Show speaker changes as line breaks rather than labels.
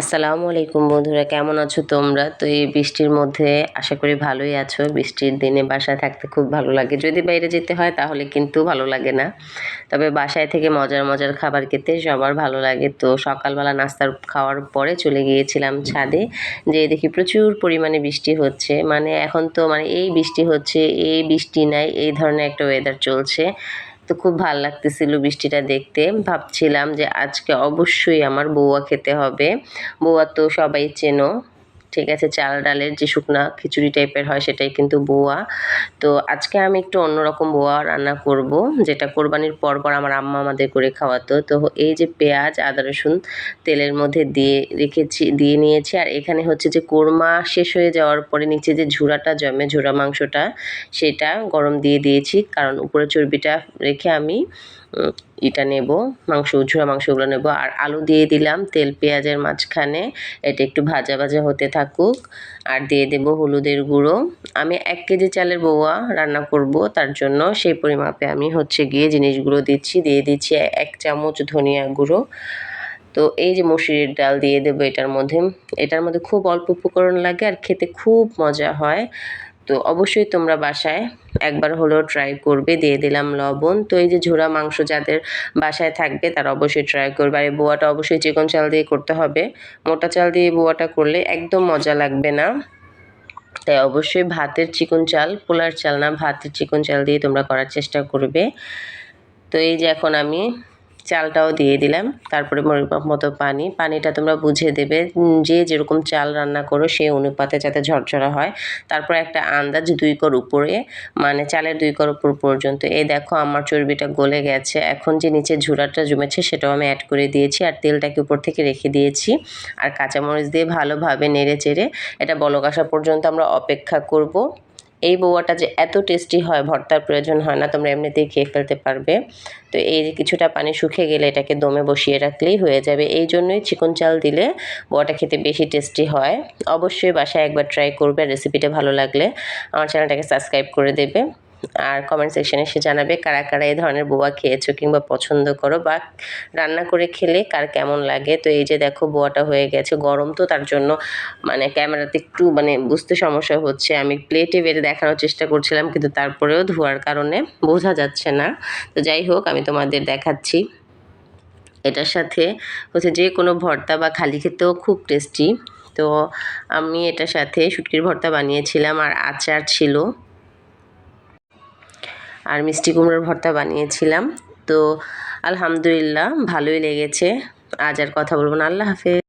আসসালামু আলাইকুম বন্ধুরা, কেমন আছো তোমরা? তো এই বৃষ্টির মধ্যে আশা করি ভালোই আছো। বৃষ্টির দিনে বাসায় থাকতে খুব ভালো লাগে। যদি বাইরে যেতে হয় তাহলে কিন্তু ভালো লাগে না। তবে বাসায় থেকে মজার মজার খাবার খেতে সবার ভালো লাগে। তো সকালবেলা নাস্তার খাওয়ার পরে চলে গিয়েছিলাম ছাদে যে দেখি প্রচুর পরিমাণে বৃষ্টি হচ্ছে। মানে এখন তো মানে এই বৃষ্টি হচ্ছে, এই বৃষ্টি নাই, এই ধরনের একটা ওয়েদার চলছে। তো খুব ভালো লাগতেছিল বৃষ্টিটা দেখতে। ভাবছিলাম যে আজকে অবশ্যই আমার বউয়া খেতে হবে। বউয়া তো সবাই চেনো। ঠিক আছে, চাল ডালের যে শুকনা খিচুড়ি টাইপের হয় সেটাই কিন্তু বোয়া। তো আজকে আমি একটু অন্যরকম বোয়া রান্না করব, যেটা কোরবানির পর পর আমার আম্মা আমাদের করে খাওয়াতো। তো এই যে পেঁয়াজ, আদা, রসুন তেলের মধ্যে দিয়ে রেখেছি, দিয়ে নিয়েছি। আর এখানে হচ্ছে যে কোরমা শেষ হয়ে যাওয়ার পরে নিচে যে ঝুড়াটা জমে ঝুড়া মাংসটা, সেটা গরম দিয়ে দিয়েছি। কারণ উপরে চর্বিটা রেখে আমি এটা নেব, মাংস ঝুড়া মাংসগুলো নেব, আর আলু দিয়ে দিলাম তেল, পেঁয়াজের মাঝখানে। এটা একটু ভাজা ভাজা হতে থাকুক। আর দিয়ে দেব হলুদের গুঁড়ো। আমি এক কেজি চালের বৌয়া রান্না করব, তার জন্য সেই পরিমাপে আমি হচ্ছে গিয়ে জিনিসগুলো দিচ্ছি। দিয়ে দিচ্ছি এক চামচ ধনিয়া গুঁড়ো। তো এই যে মসুরির ডাল দিয়ে দেবো এটার মধ্যে। এটার মধ্যে খুব অল্প উপকরণ লাগে আর খেতে খুব মজা হয়। তো অবশ্যই তোমরা বাসায় একবার হলেও ট্রাই করবে। দিয়ে দিলাম লবণ। তো এই যে ঝোড়া মাংস যাদের বাসায় থাকবে, তারা অবশ্যই ট্রাই করবে। আর এই বোয়াটা অবশ্যই চিকন চাল দিয়ে করতে হবে। মোটা চাল দিয়ে বোয়াটা করলে একদম মজা লাগবে না। তাই অবশ্যই ভাতের চিকন চাল, পোলার চাল না, ভাতের চিকন চাল দিয়ে তোমরা করার চেষ্টা করবে। তো এই যে এখন আমি চালটাও দিয়ে দিলাম। তারপরে পরিমাপ মতো পানি। পানিটা তোমরা বুঝে দেবে যে যেরকম চাল রান্না করো সেই অনুপাতে যাতে ঝরঝরা হয়। তারপর একটা আন্দাজ দুই কর উপরে মানে চালের দুই কর উপর পর্যন্ত। এই দেখো আমার চর্বিটা গলে গেছে। এখন যে নিচে ঝুড়াটা জমেছে, সেটাও আমি অ্যাড করে দিয়েছি আর তেলটাকে উপর থেকে রেখে দিয়েছি। আর কাঁচামরিচ দিয়ে ভালোভাবে নেড়ে চেড়ে এটা বলক আসা পর্যন্ত আমরা অপেক্ষা করব। এই বৌয়াটা যে এত টেস্টি হয়, ভর্তার প্রয়োজন হয় না, তোমরা এমনিতেই খেয়ে ফেলতে পারবে। তো এই যে কিছুটা পানি শুকিয়ে গেলে এটাকে দমে বসিয়ে রাখলেই হয়ে যাবে। এই জন্যই চিকন চাল দিলে বড়াটা খেতে বেশি টেস্টি হয়। অবশ্যই বাসায় একবার ট্রাই করবে রেসিপিটা ভালো লাগলে আমার চ্যানেলটাকে সাবস্ক্রাইব করে দেবে। আর কমেন্ট সেকশনে এসে জানাবে কারা কারা এই ধরনের বোয়া খেয়েছো কিংবা পছন্দ করো বা রান্না করে খেলে কার কেমন লাগে। তো এই যে দেখো বোয়াটা হয়ে গেছে, গরম তো তার জন্য মানে ক্যামেরাতে একটু মানে বুঝতে সমস্যা হচ্ছে। আমি প্লেটে বেড়ে দেখানোর চেষ্টা করছিলাম কিন্তু তারপরেও ধোয়ার কারণে বোঝা যাচ্ছে না। তো যাই হোক, আমি তোমাদের দেখাচ্ছি। এটার সাথে হচ্ছে যে কোনো ভর্তা বা খালি খেতেও খুব টেস্টি তো আমি এটার সাথে শুটকির ভর্তা বানিয়েছিলাম আর আচার ছিল। আর মিষ্টি কুমড়োর ভর্তা বানিয়েছিলাম। তো আলহামদুলিল্লাহ, ভালোই লেগেছে। আজ আর কথা বলব না। আল্লাহ হাফেজ।